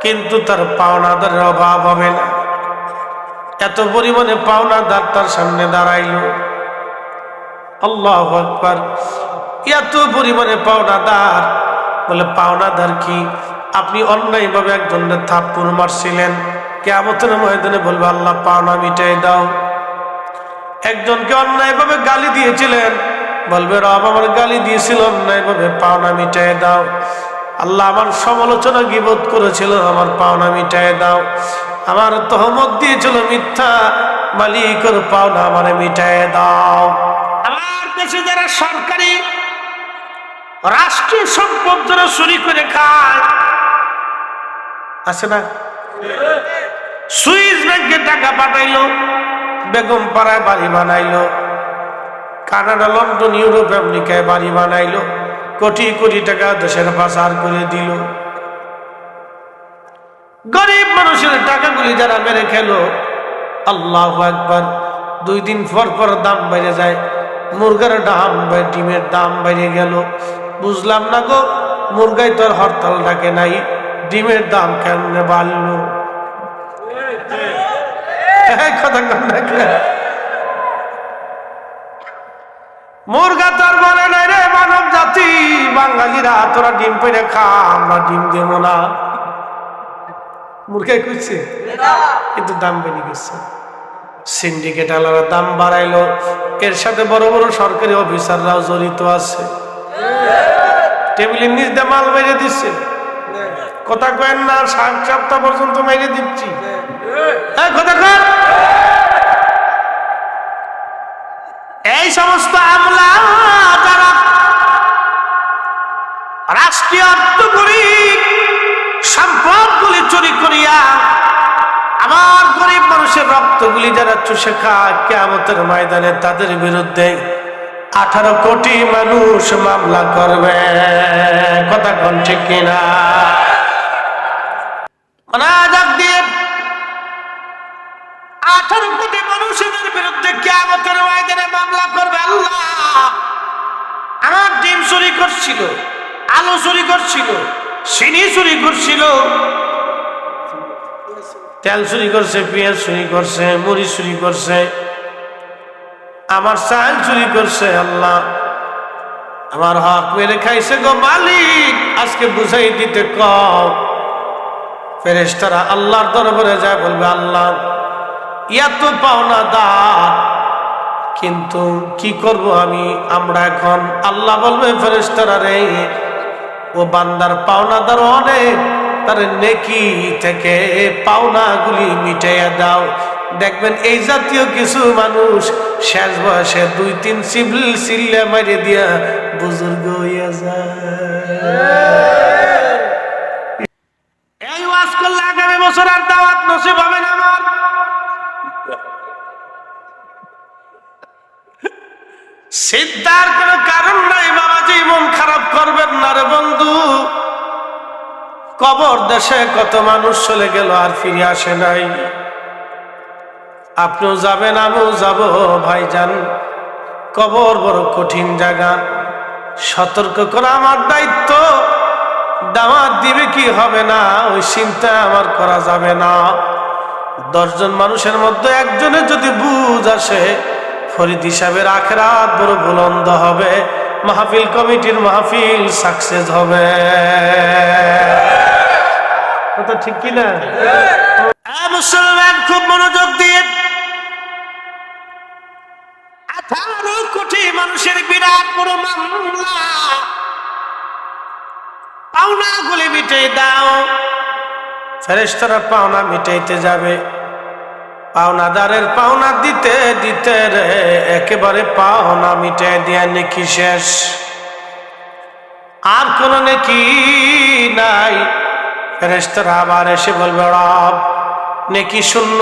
কিন্তু তার পাওনাদারের অভাব হবে না। এত পরিমাণে পাওনাদার তার সামনে দাঁড়াইল। আল্লাহ আকবার। এত পরিমাণে পাওনাদার। বলে, পাওনাদার কি? আপনি অন্যায়ভাবে একজনের থাপ্পুর মারছিলেন। কেমতের ময়দানে বলবে, আল্লাহ পাওনা মিটাই দাও। একজনকে অন্যায়ভাবে গালি দিয়েছিলেন। বলবে, রব আমার গালি দিয়েছিল, অন্যায়ভাবে পাওনা মিটাই দাও। আল্লাহ আমার সমালোচনা গিবোধ করেছিল? আমার পাওনা মিটাই দাও। আমার তহমত দিয়েছিল মিথ্যা মালিকের পাওনা আমার মিটাই দাও। আমার কাছে যারা সরকারি রাষ্ট্রীয় সম্পদ যারা চুরি করে খায় আছে না? সুইস ব্যাংকে টাকা পাঠাইলো বেগম পাড়ায় বাড়ি বানাইলো কানাডা লন্ডন ইউরোপ আমেরিকায় বাড়ি বানাইলো। কোটি কোটি টাকা দেশের পাচার করে দিল। গরিব মানুষের টাকাগুলি যারা মেরে খেলো, আল্লাহ একবার দুই দিন পর পর দাম বেড়ে যায়, মুরগার দাম ডিমের দাম বেড়ে গেল। বুঝলাম না গো মুরগাই তোর হরতাল ডাকে নাই, ডিমের দাম কেমনে বাড়লো? মুরগা তোর বলে নাই মানব জাতি, বাঙালিরা, তোরা ডিম পেড়ে খা, আমরা ডিম দেবো না। মুরগাই কইছে কিন্তু দাম বেড়ে গেছে। সিন্ডিকেট আলারা দাম বাড়াইলো। এর সাথে বড় বড় সরকারি অফিসাররাও জড়িত আছে। টেবিলের নিচ দিয়ে মাল মেরে দিচ্ছে। কথা কেন না, সাত সপ্তাহ পর্যন্ত মেরে দিচ্ছি। এই কথা কন। এই সমস্ত আমলা, যারা রাষ্ট্রীয় অর্থগুলি সম্পদগুলি চুরি করিয়া আমার গরিব মানুষের রক্তগুলি যারা চুষে খায় কেমতের ময়দানে তাদের বিরুদ্ধে আঠারো কোটি মানুষ মামলা করবে। কথা কোন ঠিক কিনা? মোনাজাত দিয়ে, আঠারো কোটি মানুষের বিরুদ্ধে কেমতের ময়দানে মামলা করবে আল্লাহ। আমার ডিম চুরি করছিল। আলু চুরি করছিল, চিনি চুরি করছিল, তেল চুরি করছে, পেঁয়াজ চুরি করছে মুড়ি চুরি করছে, আমার চাল চুরি করছে, আল্লাহ। আমার হক মেরে খাইছে গো মালিক, আজকে বুঝাই দিতে কম আল্লাহর দরবারে যায় বলবে, আল্লাহ, এত পাওনা দাঁত কিন্তু কি করব আমি? আমরা এখন আল্লাহ বলবে, ফেরেশতারা রে ও বান্দার পাওনা পাওনাদার অনেক তার নেকি থেকে পাওনাগুলি মিটাইয়া দাও। দেখবেন এই জাতীয় কিছু মানুষ শেষ বয়সে দুই তিন সিভিল সিল্লে মারিয়ে দিয়া বুজুর্গ হইয়া যায়। এই ওয়াজ করলে আগামী বছর আর দাওয়াত নসিব হবে না আমার। সিদ্ধার কোনো কারণ নাই, বাবাজি, মন খারাপ করবেন না রে বন্ধু। কবর দেশে কত মানুষ চলে গেল আর ফিরে আসে নাই। আপনিও যাবেন, আমিও যাব, ভাইজান। কবর বড় কঠিন জায়গা। সতর্ক করা আমার দায়িত্ব। দাওয়াত দিবে কি হবে না, ওই চিন্তা আমার করা যাবে না। দশজন মানুষের মধ্যে একজনের যদি বুঝ আসে ফরিদ হিসাবের আখরাত বড় বুলন্দ হবে। মাহফিল কমিটির মাহফিল সাকসেস হবে। কথা ঠিক কিনা? হ্যাঁ, মুসলমান খুব মনোযোগ দিয়ে। আঠারো কোটি মানুষের বিরাট বড় মামলা। পাওনা গুলি মিটে দাও। ফেরেশতারা পাওনা মিটাইতে যাবে। পাওনাদারের পাওনা দিতে দিতে রে, একেবারে পাওনা মিটে দিয়া নেকি শেষ। আর কোন নেকি নাই। ফেরেশতারা আবার এসে বলবে, রব, নেকি শূন্য,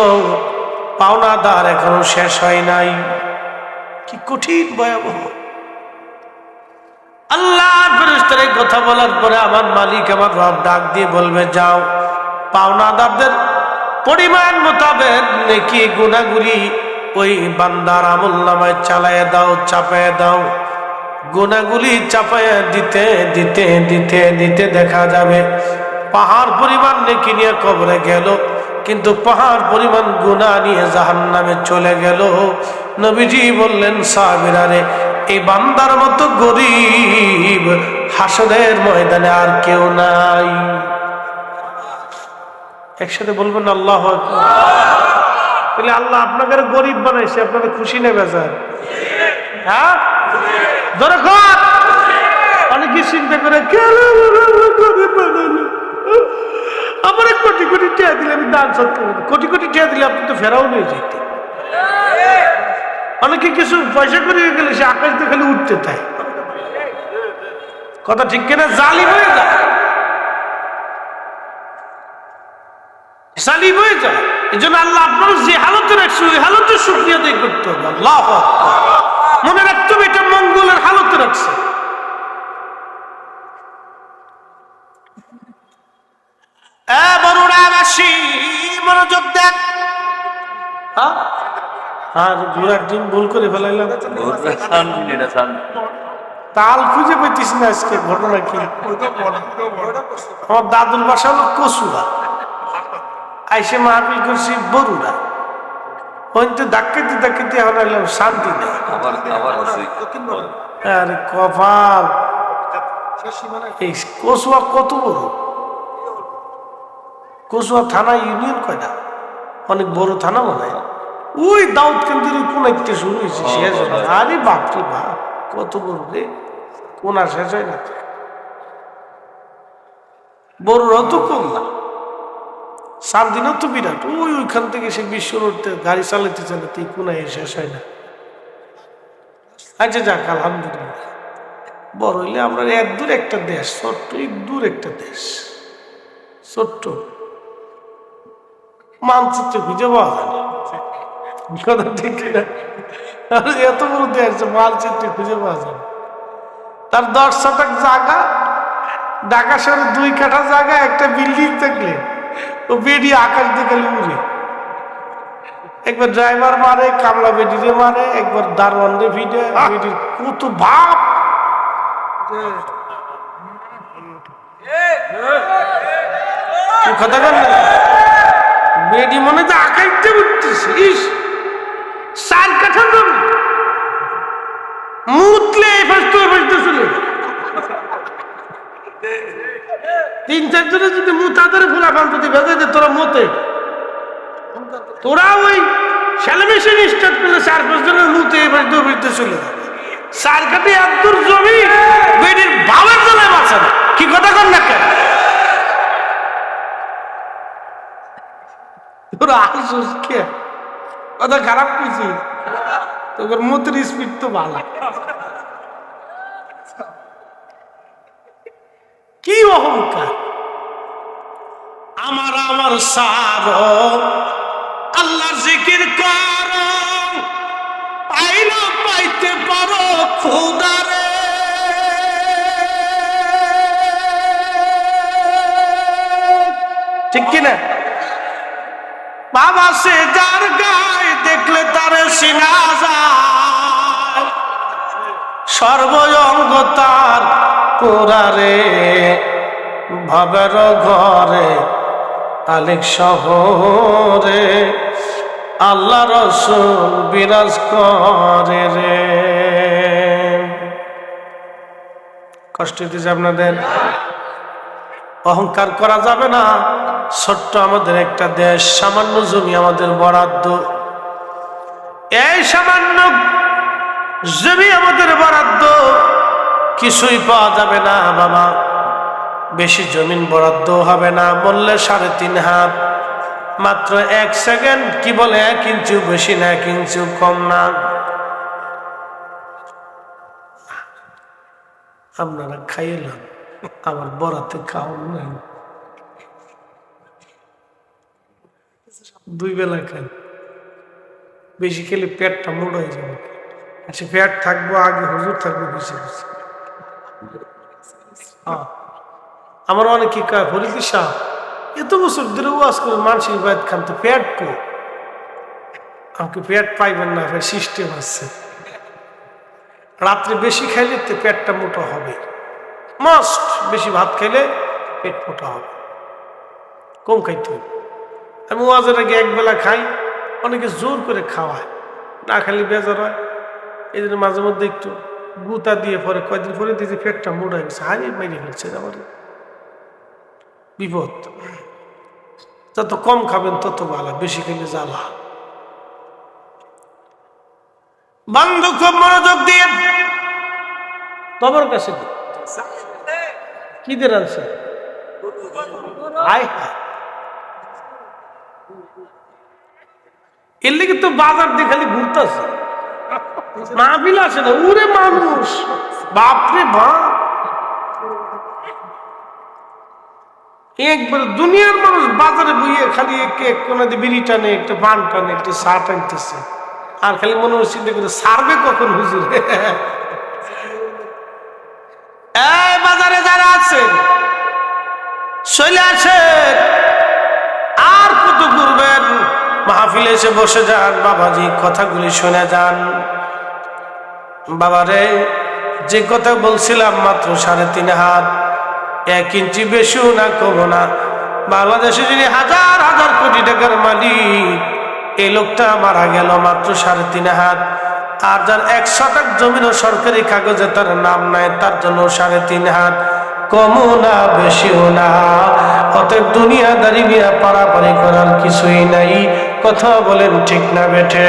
পাওনাদার এখনও শেষ হয় নাই। কি কঠিন, ভয়াবহ। আল্লাহ ফেরেশতার কথা বলার পরে আমার মালিক আমার রব ডাক দিয়ে বলবে, যাও, পাওনাদারদের পরিমাণ মোতাবেক নেকি গুনাগুলি ওই বান্দার আমল নামায় চালায় দাও, চাপায় দাও। গুনাগুলি চাপায় দিতে দিতে দিতে দিতে দেখা যাবে। পাহাড় পরিমাণ নেকি নিয়ে কবরে গেল, কিন্তু পাহাড় পরিমাণ গুণা নিয়ে জাহান নামে চলে গেল। নবীজি বললেন সাবিরারে এই বান্দার মতো গরিব হাসনের ময়দানে আর কেউ নাই। একসাথে বলবেন আল্লাহ। তাহলে আল্লাহ আপনাকে গরিব বানাইছে, আপনাদের খুশি নেবে স্যার হ্যাঁ? ধরে কর। অনেকে চিন্তা করে কেন গরিব বানাইলো আমার কোটি কোটি টিয়া দিলে আমি দান সত্য কোটি কোটি টিয়া দিলে আপনি তো ফেরাও নিয়ে যেতেন অনেকে কিছু পয়সা করে গেলে সে আকাশ খালি উঠতে তাই কথা ঠিক কিনা? জালি হয়ে যায়। জালি হয়ে যায়। এই জন্য আল্লাহ আপনার যে হালতে রাখছে ওই হালতে শুক্রিয়া দিয়ে করতে হবে। আল্লাহ মনে রাখতে হবে এটা মঙ্গলের হালতে রাখছে মনোযোগ হ্যাঁ? ঘোড়ার ডিম ভুল করে ফেলাইলাম। তাল খুঁজে না আজকে ঘটনা কি? আমার দাদুর বাসা হলো কসুরা আইসে মাহফিল করছি এলাম শান্তি নেই। আরে কপাল। এই কসুয়া কত বড়? কসুয়া থানা ইউনিয়ন কয়টা অনেক বড় থানা মনে হয়। ওই দাউদ কেন্দ্রের কোন একটা শুরু হয়েছে শেষ হয় না। আরে বাপরে বাপ কত বড় রে। কোন আর শেষ হয় না। বড়রাও তো কম না সান্দিনও তো বিরাট। ওই ওইখান থেকে সে বিশ্ব রোডতে গাড়ি চালাতে চালাতে কোনায় শেষ হয় না। আচ্ছা যাক, আলহামদুলিল্লাহ। বড় হইলে আমরা এক দূর একটা দেশ, ছোট্ট এক দূর একটা দেশ। ছোট্ট। মানচিত্র খুঁজে পাওয়া যায় না। কথা ঠিক কিনা? এত বড় দেশ মানচিত্র খুঁজে পাওয়া যায়। তার দশ শতক জায়গা, ঢাকা শহরে দুই কাঠা জায়গা, একটা বিল্ডিং থাকলে। ও বেরিয়ে আকাশ দিকে উড়ে একবার ড্রাইভার মারে কামলা বেডিরে মারে একবার দারোয়ান রে ভিড়ে বেডির কত ভাব কথা বল বেডি মনে তো আকাইতে উঠতেছে ইস! কাঠা জমি মুতলে এই ফাঁসতে ওই ফাঁসতে চলে যায়। তিন চারজনে যদি মুতাদের ফুলা পান যদি ভেজে দে, তোরা মতে তোরা ওই সেলেমেশন স্টার্ট করলে চার পাঁচ জনের মুতে ফাঁসতে চলে সার কাটে এত জমি বেডির বাবার বাঁচে না। কি কথা কর না কেন? তোরা আসুস কে? কথা খারাপ কইছি তোর মুতের স্পিড তো ভালো। কি অহংকার? আমার আমার সার। আল্লাহ জিকির কর। পাইল পাইতে পারো খুদারে ঠিক কিনা? বাবা সে যার গায়ে দেখলে তারে সিনা যায়। সর্বঙ্গ তার পুরারে ভাবের ঘরে আলেক শহরে, আল্লাহ রসুল বিরাজ করে রে। কষ্ট দিচ্ছে আপনাদের? অহংকার করা যাবে না। ছোট্ট আমাদের একটা দেশ, সামান্য জমি আমাদের বরাদ্দ। এই সামান্য জমি আমাদের বরাদ্দ। কিছুই পাওয়া যাবে না, বাবা। বেশি জমিন বরাদ্দ হবে না, বললে সাড়ে তিন হাত। মাত্র এক সেকেন্ড, কি বলে এক ইঞ্চু বেশি না, এক ইঞ্চু কম না। আপনারা খাইলাম আমার বরাতে খাওয়ান নাই। দুই বেলা খান। বেশি খেলে পেটটা মোড় হয়ে যাবে। আচ্ছা পেট থাকব আগে, হুজুর থাকব বেশি বেশি। আমার অনেকে কয়, ফরিদি শাহ এত বছর ধরে ওয়াজ করে মানসিক বাইত খান, তো পেট কো আমাকে পেট পাইবেন না, ভাই সিস্টেম আছে। রাত্রে বেশি খাইলে তো পেটটা মোটা হবে। মাস্ট বেশি ভাত খেলে পেট মোটা হবে। কম খাইতে হবে। আমি ওয়াজের আগে একবেলা খাই, অনেকে জোর করে খাওয়ায়। না খালি বেজার হয়। এই জন্য মাঝে মধ্যে একটু গুতা দিয়ে পরে কয়দিন পরে দিয়েছি পেটটা হয়ে গেছে হারিয়ে মাইরে ফেলছে আমার বিপদ। যত কম খাবেন তত ভালো, বেশি খেলে জ্বালা বন্ধু খুব মনোযোগ দিয়ে তোমার কাছে। কি হায় হায়। এর লেগে তো বাজার দিয়ে খালি ঘুরতেছে মাহফিল আসে না উরে মানুষ। বাপরে বাপ একবার দুনিয়ার মানুষ বাজারে বইয়ে খালি বিড়ি টানে টানে আর খালি মনে হচ্ছে চিন্তা করে কখন হুজুর? বাজারে যারা চলে আর কত ঘুরবেন? মাহফিলে এসে বসে যান, বাবাজি কথাগুলি শুনে যান। বাবারে, যে কথা বলছিলাম মাত্র সাড়ে তিন হাত, এক ইঞ্চি বেশিও না কমো না। বাংলাদেশে যিনি হাজার হাজার কোটি টাকার মালিক, এই লোকটা মারা গেল মাত্র সাড়ে তিন হাত। আর যার এক শতক জমিনও সরকারি কাগজে তার নাম নাই, তার জন্য সাড়ে তিন হাত। কমও না, বেশিও না। অতএব দুনিয়াদারি নিয়ে পারাপারি করার কিছুই নাই। কথা বলেন ঠিক না বেঠে।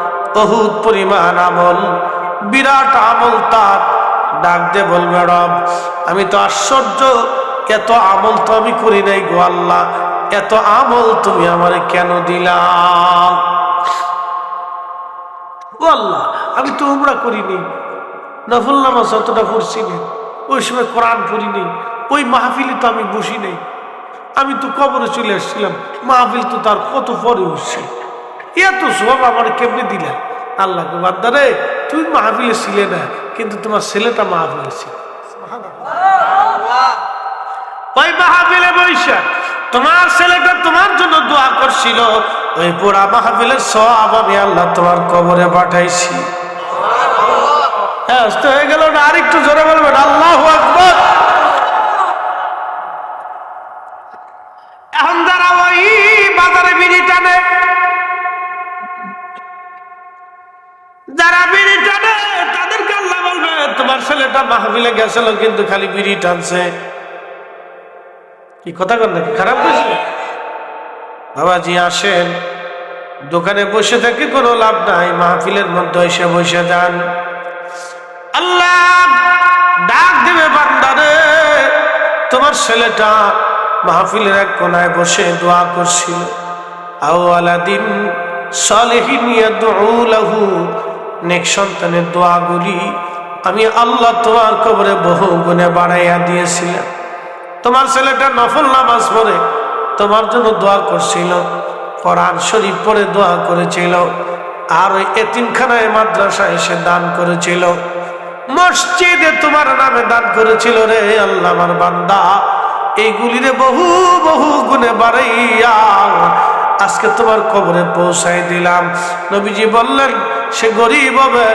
অহুত পরিমাণ আমল, বিরাট আমল তার। ডাক দিয়ে বলবে, রব, আমি তো আশ্চর্য, এত আমল তো আমি করি নাই গো আল্লাহ, এত আমল তুমি আমারে কেন দিলাম ও আল্লাহ, আমি তো উমরা করিনি, নফল নামাজ অতটা পড়ছি না, ওই সময় কোরআন পড়িনি, ওই মাহফিলে তো আমি বসি নাই। আমি তো কবরে চলে আসছিলাম, মাহফিল তো তার কত পরে উঠছে এত সব আমার কেমনে দিলা? আল্লাহকে বাদ্দারে তুই মাহফিলে ছিলে না, কিন্তু তোমার ছেলেটা মাহফিলে ছিল। তোমার ছেলেটা তোমার জন্য দোয়া করছিল। ওই পোড়া সব আমি আল্লাহ তোমার কবরে পাঠাইছি। হ্যাঁ হয়ে গেল না? আরেকটু জোরে বলবেন, আল্লাহ এখন যারা ওই বাজারে বিড়ি টানে। যারা বিড়ি টানে, তাদেরকে আল্লাহ বলবে, তোমার ছেলেটা মাহফিলে গেছিল, কিন্তু খালি বিড়ি টানছে। কি কথা কর নাকি? খারাপ বুঝলি বাবাজি আসেন। দোকানে বসে থাকি কোনো লাভ নাই, মাহফিলের মধ্যে এসে বসে যান। আল্লাহ ডাক দেবে বান্দারে, তোমার ছেলেটা মাহফিলের এক কোনায় বসে দোয়া করছিল। আওয়ালাদিন সালেহিন ইয়াদউলাহু নেক সন্তানের দোয়াগুলি আমি আল্লাহ তোমার কবরে বহু গুণে বাড়াইয়া দিয়েছিলাম। তোমার ছেলেটা নফল নামাজ পড়ে, তোমার জন্য দোয়া করছিল, কোরআন শরীফ পড়ে দোয়া করেছিল, আর ওই এতিমখানায় মাদ্রাসা এসে দান করেছিল। মসজিদে তোমার নামে দান করেছিল রে আল্লাহ আমার বান্দা। এইগুলিরে বহু বহু গুণে বাড়াইয়া আজকে তোমার কবরে পৌঁছাই দিলাম। নবীজি বললেন সে গরিব হবে,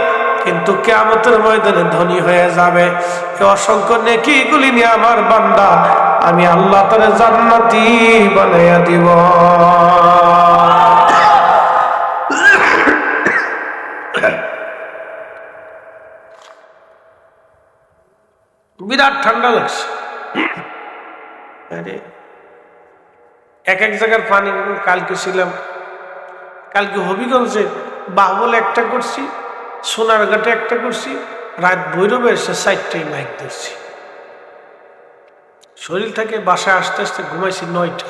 কিন্তু কেমতের ময়দানে ধনী হয়ে যাবে। অসংখ্য নেকিগুলি নিয়ে আমার বান্দা, আমি আল্লাহ তারে জান্নাতি বানাইয়া দিব। বিরাট ঠান্ডা লাগছে। এক এক জায়গার পানি, কালকে ছিলাম, কালকে হবিগঞ্জে বাহুবল একটা করছি, সোনারঘাটে একটা করছি, রাত ভৈরবে এসে সাইডটাই মাইক ধরছি। শরীর থেকে বাসায় আস্তে আস্তে ঘুমাইছি নয়টা।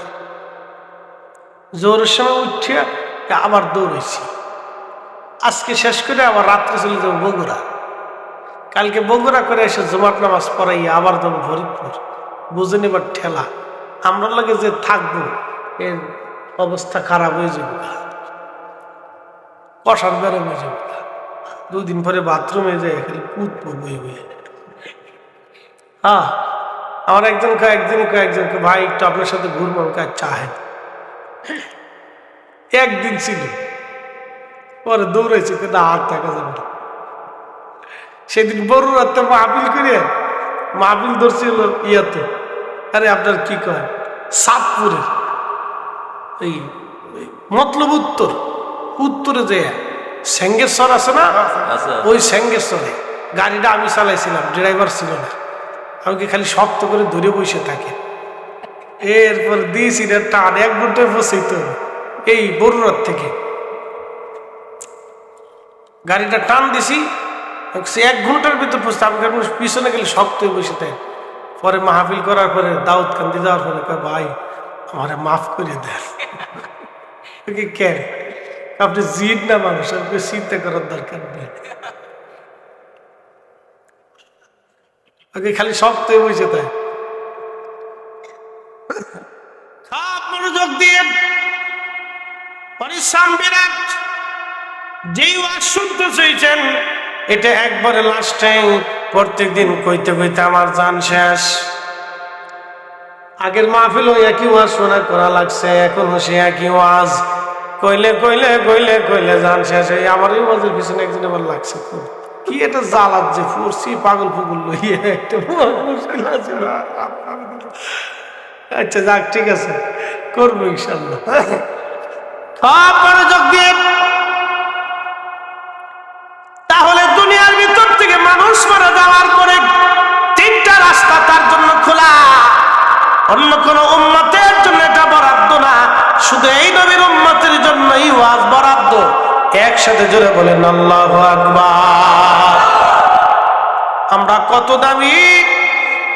জোরের সময় উঠিয়া আবার দৌড়েছি আজকে শেষ করে আবার রাত্রে চলে যাব বগুড়া। কালকে বগুড়া করে এসে জুমার নামাজ পড়াইয়া আবার যাব ফরিদপুর। বুঝে নেবার ঠেলা। আমরা লাগে যে থাকব, এর অবস্থা খারাপ হয়ে যাবে। কষার হয়ে যাবে দুদিন পরে বাথরুমে যায় খালি কুদ বই বই হ্যাঁ আমার একজন একদিন একজনকে ভাই, একটু আপনার সাথে ঘুরবো কাজ চাহে একদিন ছিল। পরে দৌড়াইছে কিন্তু আর থাকা যাবে না। সেদিন বড় রাতে মাহবিল করে মাহবিল ধরছিল ইয়াতে। আরে, আপনার কি কয়? সাতপুরের। এই, মতলব উত্তর। উত্তরে যে স্যাঙ্গেশ্বর আছে না? ওই স্যাঙ্গেশ্বরে গাড়িটা আমি চালাইছিলাম ড্রাইভার ছিল না। আমাকে খালি শক্ত করে ধরে বসে থাকে। এরপর দিয়েছি টান এক ঘন্টায় বসেই তো এই বড়ুরার থেকে। গাড়িটা টান দিছি সে এক ঘণ্টার ভিতর পৌঁছতে আমি পিছনে গেলে শক্ত হয়ে বসে থাকে। পরে মাহফিল করার পরে দাউদ কান্দি দেওয়ার পরে ভাই আমার মাফ করে দেন। ওকে কেন? আপনি জিদ না মানুষ, আপনি চিন্তা করার দরকার নেই। ওকে খালি শক্ত হয়ে বসে সব মনোযোগ দিয়ে পরিশ্রম বিরাট। যেই ওয়াজ চাইছেন, এটা একবারে লাস্টে প্রত্যেক দিন কইতে কইতে আমার জান শেষ। আগের মাহফিল একই ওয়াজ শোনা করা লাগছে, এখনও সে একই ওয়াজ। কইলে কইলে কইলে কইলে জান শেষ এই আমার এই ওয়াজের পিছনে একজন আবার লাগছে। খুব কি এটা জ্বালাত যে ফুরছি পাগল ফুগল লইয়ে আচ্ছা যাক, ঠিক আছে। করব ইনশাল্লাহ। সব মনোযোগ দিয়ে। তাহলে দুনিয়ার ভিতর থেকে মানুষ মারা যাওয়ার পরে তিনটা রাস্তা তার জন্য খোলা। অন্য কোন উম্মতের শুধু এই নবীর উম্মতের জন্যই ওয়াজ বরাদ্দ। একসাথে জোরে বলেন, আল্লাহ আকবার। আমরা কত দামি।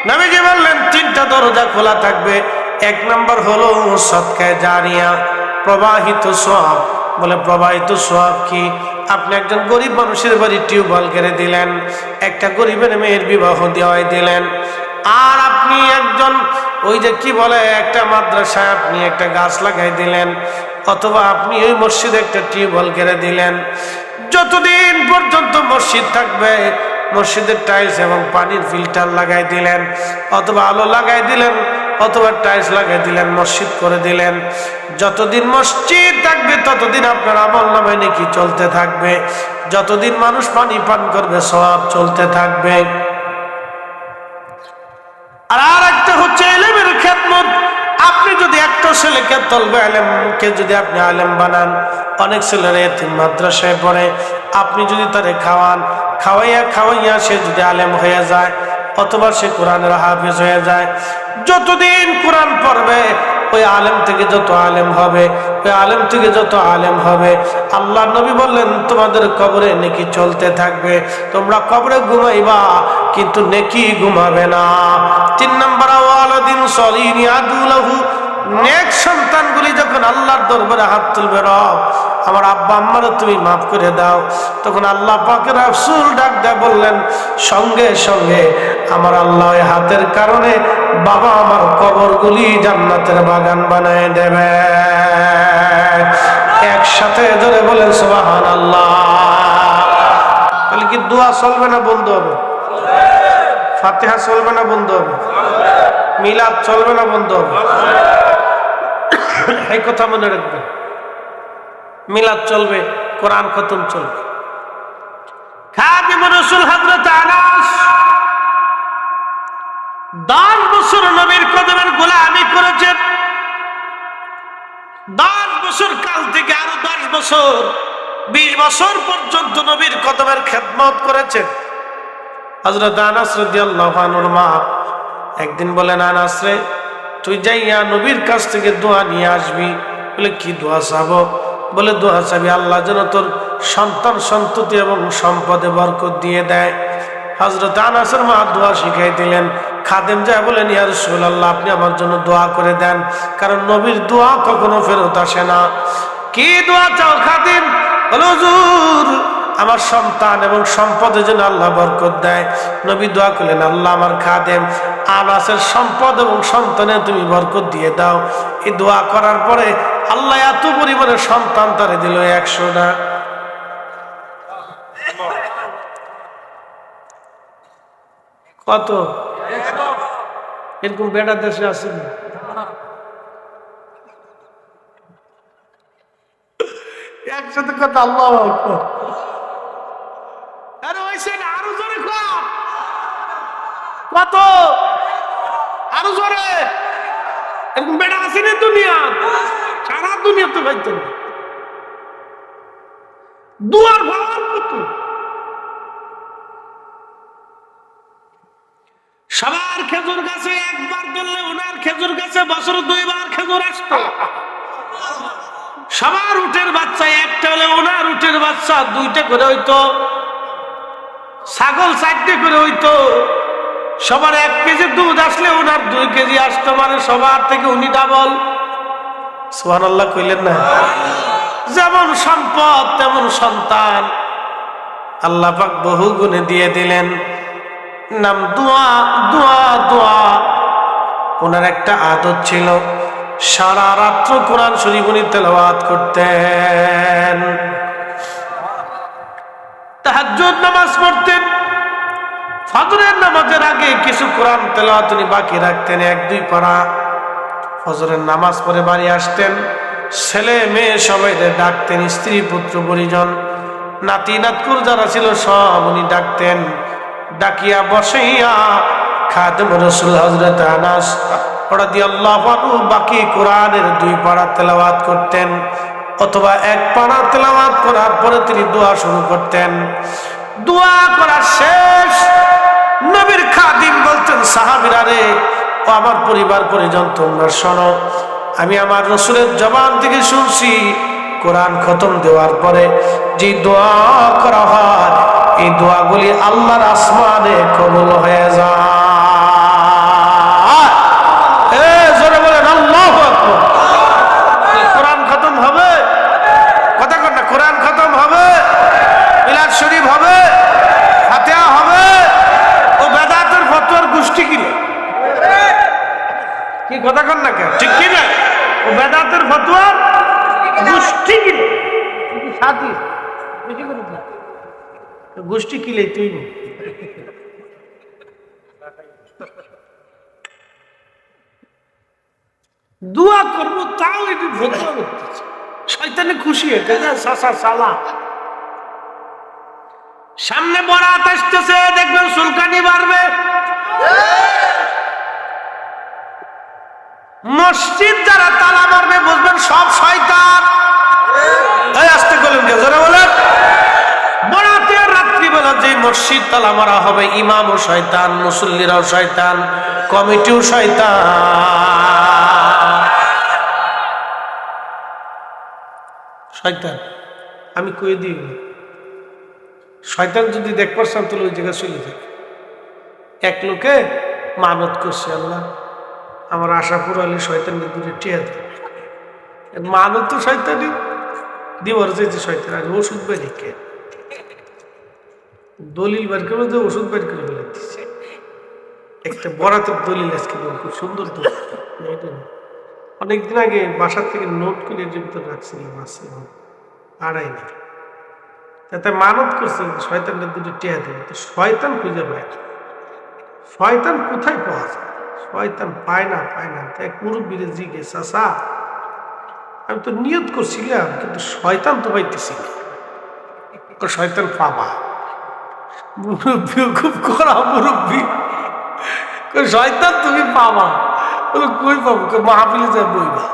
নবীজি বললেন, তিনটা দরজা খোলা থাকবে। এক নম্বর হলো সৎকায় জারিয়া, প্রবাহিত সব বলে, প্রবাহিত সব কি? আপনি একজন গরিব মানুষের বাড়ি টিউবওয়েল কেড়ে দিলেন, একটা গরিবের মেয়ের বিবাহ দেওয়াই দিলেন। আর আপনি একজন ওই যে কি বলে, একটা মাদ্রাসায় আপনি একটা গাছ লাগাই দিলেন, অথবা আপনি ওই মসজিদে একটা টিউবওয়েল কেড়ে দিলেন। যতদিন পর্যন্ত মসজিদ থাকবে, মসজিদের টাইলস এবং পানির ফিল্টার লাগাই দিলেন, অথবা আলো লাগাই দিলেন, অথবা টাইলস লাগাই দিলেন, মসজিদ করে দিলেন। যতদিন মসজিদ থাকবে, ততদিন আপনার আমল নামে নাকি চলতে থাকবে। যতদিন মানুষ পানি পান করবে সব চলতে থাকবে। আর আর একটা হচ্ছে এলেমের খেদমত। আপনি যদি একটা ছেলেকে তলবে আলেমকে যদি আপনি আলেম বানান, অনেক ছেলেরা এতিম মাদ্রাসায় পড়ে, আপনি যদি তারে খাওয়ান, খাওয়াইয়া খাওয়াইয়া সে যদি আলেম হয়ে যায়, অথবা সে কোরআনের হাফিজ হয়ে যায়, যতদিন কোরআন পড়বে, ওই আলেম থেকে যত আলেম হবে, ওই আলেম থেকে যত আলেম হবে, আল্লাহ নবী বললেন, তোমাদের কবরে নেকি চলতে থাকবে, তোমরা কবরে ঘুমাইবা, কিন্তু নেকি ঘুমাবে না। তিন নম্বর ওয়ালাদিন সলিন ইয়াদুলাহু নেক সন্তানগুলি যখন আল্লাহর দরবারে হাত তুলবে, রব, আমার আব্বা আম্মারও তুমি মাফ করে দাও। তখন আল্লাহ পাকের রাসূল ডাক দেয় বললেন, সঙ্গে সঙ্গে আমার আল্লাহ হাতের কারণে বাবা আমার কবরগুলি জান্নাতের বাগান বানায় দেবে। একসাথে ধরে বলেন সুবাহান আল্লাহ তাহলে কি দোয়া চলবে না বন্ধ হবে? ফাতেহা চলবে না বন্ধ? হবে মিলাদ চলবে না বন্ধ? হবে এই কথা মনে রাখবেন। মিলাদ চলবে, কোরআন খতম চলবে। দশ বছর নবীর কদমের করেছেন। দশ বছর কাল থেকে আরও দশ বছর, বিশ বছর পর্যন্ত নবীর কদমের খেদমত করেছেন। হজরত আনাস রাদিয়াল্লাহু আনহুর মা একদিন বলেন, আনাস রে, তুই যাইয়া নবীর কাছ থেকে দোয়া নিয়ে আসবি। বলে, কি দোয়া চাবো? বলে, দোয়া চাবি আল্লাহ যেন তোর সন্তান সন্ততি এবং সম্পদে বরকত দিয়ে দেয়। হজরত আনাসের মা দোয়া শিখাই দিলেন। খাদেম যায় বলেন, ইয়া রাসূলুল্লাহ, আপনি আমার জন্য দোয়া করে দেন, কারণ নবীর দোয়া কখনো ফেরত আসে না। কি দোয়া চাও খাদিম? বলো আমার সন্তান এবং সম্পদের জন্য আল্লাহ বরকত দেয়। নবী দোয়া করলেন, আল্লাহ আমার খাদেম, আনাসের সম্পদ এবং সন্তানে তুমি বরকত দিয়ে দাও। এই দোয়া করার পরে আল্লাহ এত পরিমাণে সন্তান তারে দিল একশোটা কত? এরকম বেটা দেশে আছে না? একসাথে কথা, আল্লাহ আকবার। আরে হইছে না, আরও জোরে কর। কত? আরও জোরে। এরকম বেটা আছে না দুনিয়া সারা দুনিয়া তো পাইতো না। দুয়ার ভাবার সবার খেজুর গাছে একবার ধরলে ওনার খেজুর গাছে বছর দুইবার খেজুর আসতো। সবার উটের বাচ্চা একটা হলে ওনার উটের বাচ্চা দুইটা করে হইতো। ছাগল চারটে করে হইতো। সবার এক কেজি দুধ আসলে ওনার দুই কেজি আসতো মানে সবার থেকে উনি ডাবল সোহান আল্লাহ কইলেন না? যেমন সম্পদ, তেমন সন্তান। আল্লাহ পাক বহু গুণে দিয়ে দিলেন। নাম দোয়া দোয়া দোয়া। ওনার একটা আদত ছিল, সারা রাত্র কোরআন শরীফ উনি তেলাওয়াত করতেন। তাহাজ্জুদ নামাজ পড়তেন। ফজরের নামাজের আগে কিছু কোরআন তেলাওয়াত তিনি বাকি রাখতেন, এক, দুই পারা। ফজরের নামাজ পড়ে বাড়ি আসতেন, ছেলে মেয়ে সবাই ডাকতেন, স্ত্রী, পুত্র, পরিজন, নাতি, নাতকুর যারা ছিল সব উনি ডাকতেন। ডাকিয়া বসাইয়া খাদেম রসুল হজরত আনাস ওরা দিয়ে আল্লাহ বাকি কোরআনের দুই পাড়া তেলাওয়াত করতেন, অথবা এক পাড়া তেলাওয়াত করার পরে তিনি দোয়া শুরু করতেন। দোয়া করা শেষ নবীর খাদিম বলতেন, সাহাবিরা রে, ও আমার পরিবার পরিজন, তোমরা শোনো, আমি আমার রসুলের জবান থেকে শুনছি, কোরআন খতম দেওয়ার পরে যে দোয়া করা হয়, এই দোয়াগুলি আল্লাহর আসমানে কবল হয়ে যায় এ জোরে বলেন আল্লাহু আকবার এই কোরআন খতম হবে কথা কর না কোরআন খতম হবে মিলাদ শরীফ হবে ফাতিহা হবে ও বেদাতের ফতোয়ার গোষ্ঠী কিনে কি কথা কর না কেন ঠিক কি না ও বেদাতের ফতোয়ার গোষ্ঠী কিনে সাথী বেশি করে দিন। গোষ্ঠী কিলে তুই নি। দোয়া করব, তাও এটি ফতোয়া করতেছে। শয়তানে খুশি হয়ে সাসা সালা। সামনে বরাত আসতেছে, দেখবেন সুলকানি বাড়বে। মসজিদ যারা তালা মারবে, বুঝবেন সব শয়তান। মারা হবে শয়তান শয়তান, কমিটিও শয়তান। শয়তান, আমি কয়ে দিই শয়তান যদি দেখ পারছেন তাহলে ওই জায়গায় চলে যাবে এক লোকে মানত করছে, আল্লাহ, আমার আশা পুরালে শয়তানকে দূরে টিয়া দেবে। মানত তো শয়তানি দিবার চাইছে শয়তান, আগে ওষুধ বের কে দলিল বের করে যে ওষুধ বের করে ফেলে দিচ্ছে একটা বরাতের দলিল আজকে খুব সুন্দর দলিল। অনেকদিন আগে বাসার থেকে নোট করে যে ভিতরে রাখছিলাম, আছে আড়াই না তাতে মানত করছে শয়তানটা দুটো টিয়া দেবে। তো শয়তান খুঁজে পায় না। শয়তান কোথায় পাওয়া যায়? শয়তান পায় না পায় না। তাই মুরব্বীরে জিগে চাষা আমি তো নিয়ত করছিলাম, কিন্তু শয়তান তো পাইতেছি শয়তান পাবা। মুরব্বী খুব করা মুরব্বী। শয়তান তুমি পাবা। কই পাবো? মাহফিলে যা বইবা